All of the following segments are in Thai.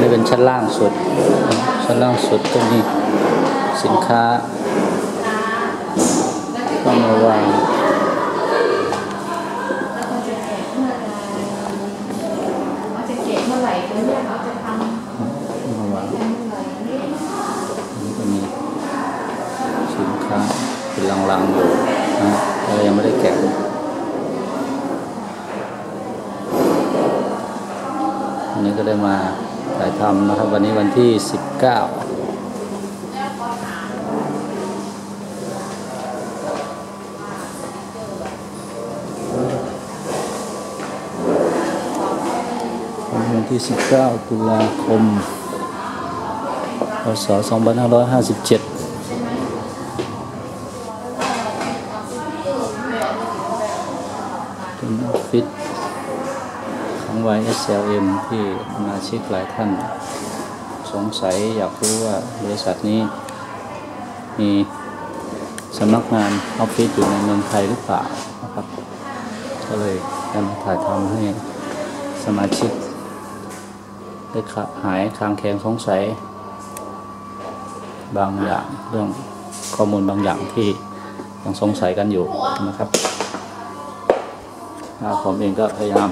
นี่เป็นชั้นล่างสุด ชั้นล่างสุดก็มีสินค้าก็มาวางว่าจะเก็บเมื่อไหร่เนี่ยเขาจะวางเมื่อไหร่เนี่ยอันนี้ก็มีสินค้าเป็นลังๆอยู่นะเรายังไม่ได้แกะันนี้ก็ได้มา ถ่ายทำนะครับวันนี้วันที่ 19วันที่ 19 ตุลาคม พศ 2557เป็นออฟฟิศของ YSLM ที่สมาชิกหลายท่าน สงสัยอยากรู้ว่าบริษัทนี้ มีสำนักงานออฟฟิศอยู่ในเมืองไทยหรือเปล่านะครับ ก็เลยได้มาถ่ายทำให้สมาชิกได้หายคลางแคลงสงสัย บางอย่างเรื่องข้อมูลบางอย่างที่ยังสงสัยกันอยู่นะครับผมเองก็พยายาม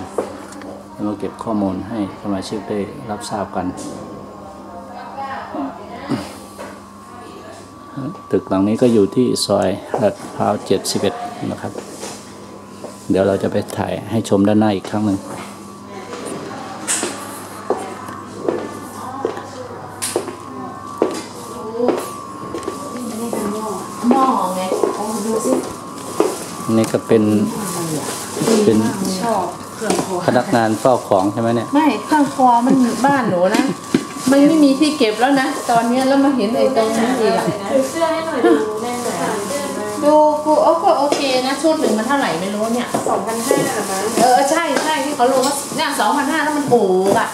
มาเก็บข้อมูลให้สมาชิกได้รับทราบกัน ตึกหลังนี้ก็อยู่ที่ซอยลาดพร้าว71 นะครับ เดี๋ยวเราจะไปถ่ายให้ชมด้านหน้าอีกครั้งหนึ่งหม้อไงโอ้ดูสินี่ก็เป็นเป็นชอบ เครื่องครัวพนักงานเฝ้าของใช่ไหมเนี่ยไม่เครื่องครัวมันบ้านหนูนะมันไม่มีที่เก็บแล้วนะตอนเนี้ยแล้วมาเห็นไอ้ตรงนี้อีกอะถือเสื้อให้หน่อยดูแน่หน่อยดูกูโอ้ก็โอเคนะชุดหนึ่งมันเท่าไหร่ไม่รู้เนี่ย สองพันห้าละมั้งเออใช่ใช่ที่เขาลงว่าเนี่ยสองพันห้าแล้วมันถูกอะ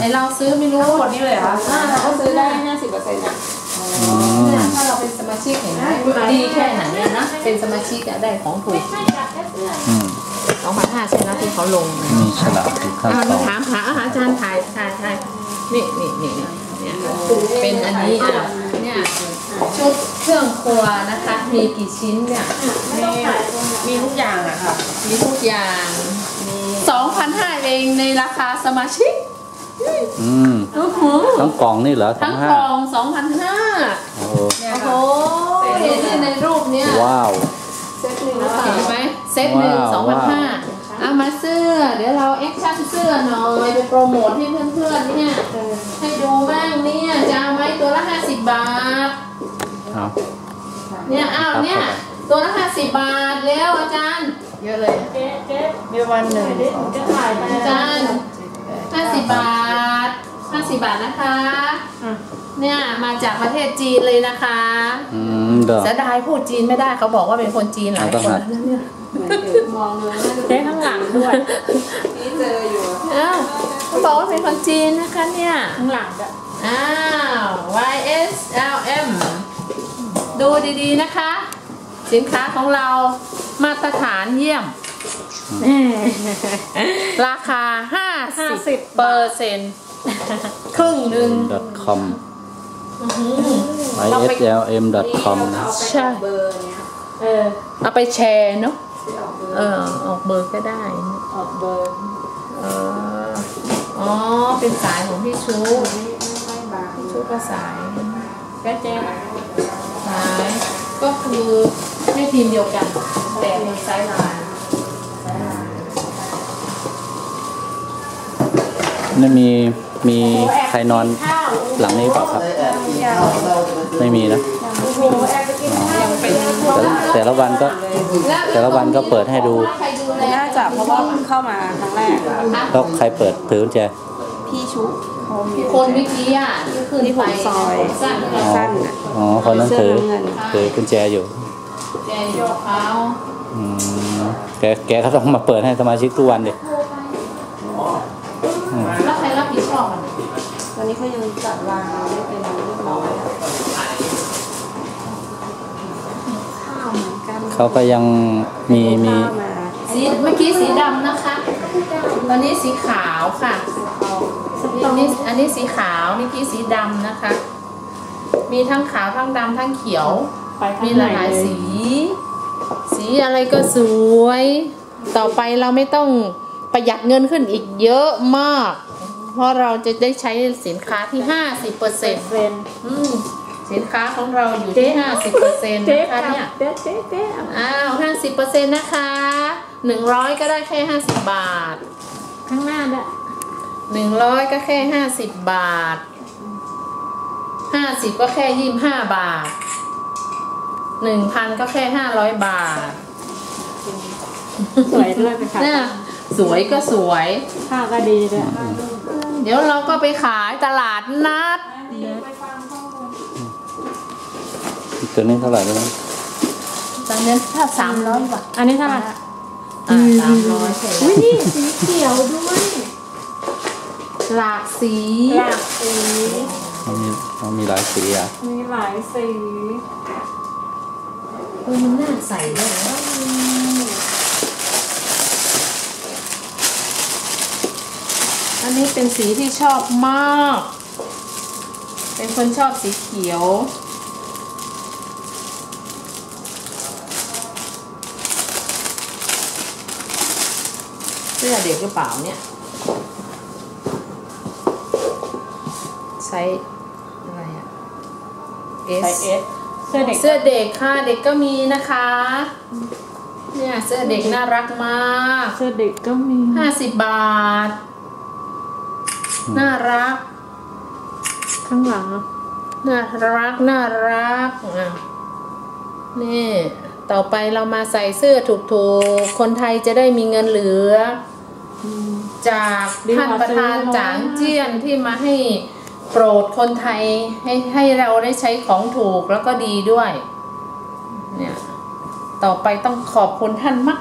ไอเราซื้อไม่รู้ทั้งหมดนี่เลยเหรอคะอ่าเราก็ซื้อได้ห้าสิบเปอร์เซ็นต์อะอืมเนี่ยถ้าเราเป็นสมาชิกเห็นไหมดีแค่ไหนเนี่ยนะเป็นสมาชิกอะได้ของถูกอืม สองพันห้าใช่แล้วที่เขาลงมีฉลากอยู่ข้างอ่าซองถามหาอาจารย์ถ่ายถ่ายถ่ายนี่นี่นี่นี่เนี่ยเป็นอันนี้อะเนี่ยชุดเครื่องครัวนะคะ มีกี่ชิ้นเนี่ยมีมีทุกอย่างอะค่ะ มีทุกอย่างสองพันห้าเองในราคาสมาชิกอืมโอ้โหทั้งกล่องนี่เหรอทั้ทั้งงกห้าล่องสองพันห้าโอ้โหโอ้โหเห็นที่ในรูปเนี้ยว้าวเซตหนึ่งแล้วค่ะเห็นไหม เซตหนึ่งสองพันว้าห้าวเอามาเสื้อ เดี๋ยวเราแอคชั่นเสื้อหน่อยไปโปรโมทให้เพื่อนๆเนี่ยให้ดูบ้างเนี่ยจะเอาไหมตัวละห้าสิบบาทเอาเนี่ยอ้าวเนี่ยตัวละห้าสิบบาทแล้วอาจารย์ เยอะเลยเจ๊เจ๊มีวันหนึ่งจะถ่ายไปอาจารย์ห้าสิบบาทห้าสิบบาทนะคะเนี่ยมาจากประเทศจีนเลยนะคะอืมเด้อเสียดายพูดจีนไม่ได้เขาบอกว่าเป็นคนจีนหลายต้องคนหัดแล้วเนี่ย มองเลยเจ๊ข้างหลังด้วย นี่เจออยู่อ้าวเขาบอกว่าเป็นคนจีนนะคะเนี่ยข้างหลังอะอ้าว YSLM ดูดีๆนะคะ สินค้าของเรามาตรฐานเยี่ยม ราคา 50เปอร์เซ็นต์ครึ่งหนึ่ง com islm.com นะใช่เบอร์เนี้ยเออ เอาไปแชร์เนาะ เออ ออกเบอร์ก็ได้ ออกเบอร์เอออ๋อ เป็นสายของพี่ชูไม่ไม่บางชุดก็สายแป๊ะแจ๊สายก็คือให้ทีมเดียวกัน แต่เป็นไซส์ไลน์นี่มีมีใครนอนหลังนี้เปล่าครับ ไม่มีนะ แต่แต่ละวันก็แต่ละวันก็เปิดให้ดูใครดูแลน่าจะเพราะว่าเพิ่งเข้ามาครั้งแรกแล้วใครเปิดถือกุญแจพี่ชุเขามีคนเมื่อกี้อะที่ขึ้นที่ผไปมซอยสั้นอ๋อสั้นน่ะอ๋อคนนั้นถือเสื้อน้ำเงินถือกุญแจอยู่แจโยกเขาอืมแกแกก็ต้องมาเปิดให้สมาชิกทุกวันดิแล้วใครรับผิดชอบมันวันนี้เขายังจัดวางไม่เป็นเรียบร้อยข้าวเหมือนกัน เขาก็ยังมีมีข้าวมาสีเมื่อกี้สีดำนะคะ ตอนนี้สีขาวค่ะเอาสักนี่อันนี้อันนี้สีขาวเมื่อกี้สีดำนะคะ มีทั้งขาวทั้งดำทั้งเขียวไปมีข้างหในลายเลยๆสี สีอะไรก็สวย ต่อไปเราไม่ต้องประหยัดเงินขึ้นอีกเยอะมาก เพราะเราจะได้ใช้สินค้าที่50%เปอร์เซ็นต์เซ็น สินค้าของเราอยู่ที่50%เปอร์เซ็นต์เจ๊นะคะค่ะเนี่ยเจ๊เจ๊เจ๊เอาอ้าว50%นะคะ100ก็ได้แค่50บาท ข้างหน้าด้วย100ก็แค่50บาท50ก็แค่25บาท1,000ก็แค่500บาท สวยด้วยไปค่ะเนี่ยสวยก็สวยข้าวก็ดีด้วยเดี๋ยวเราก็ไปขายตลาดนัด ตัวนี้เท่าไหร่แล้วนะตอนนี้ถ้าสามร้อยบาทอันนี้เท่าไหร่อ่าสามร้อยใช่ไหมอุ้ยนี่สีเขียวด้วยหลากสีหลากสีมันมีมันมีหลายสีอะมีหลายสีเออมันน่าใส่ด้วยนะอันนี้เป็นสีที่ชอบมาก เป็นคนชอบสีเขียว สื้อเด็กหรือเปล่าเนี่ยไซส์อะไรอะไซส์เอสเสื้อเด็กเสื้อเด็กค่ะเด็กก็มีนะคะ เนี่ยเสื้อเด็กน่ารักมากเสื้อเด็กก็มีห้าสิบบาท น่ารัก ข้างหลังอะน่ารักน่ารักอะนี่ต่อไปเรามาใส่เสื้อถูกๆ คนไทยจะได้มีเงินเหลืออืม จากท่านประธานจางเจี้ยนที่มาให้โปรดคนไทยให้ให้เราได้ใช้ของถูกแล้วก็ดีด้วย เนี่ย ต่อไปต้องขอบคุณท่านมาก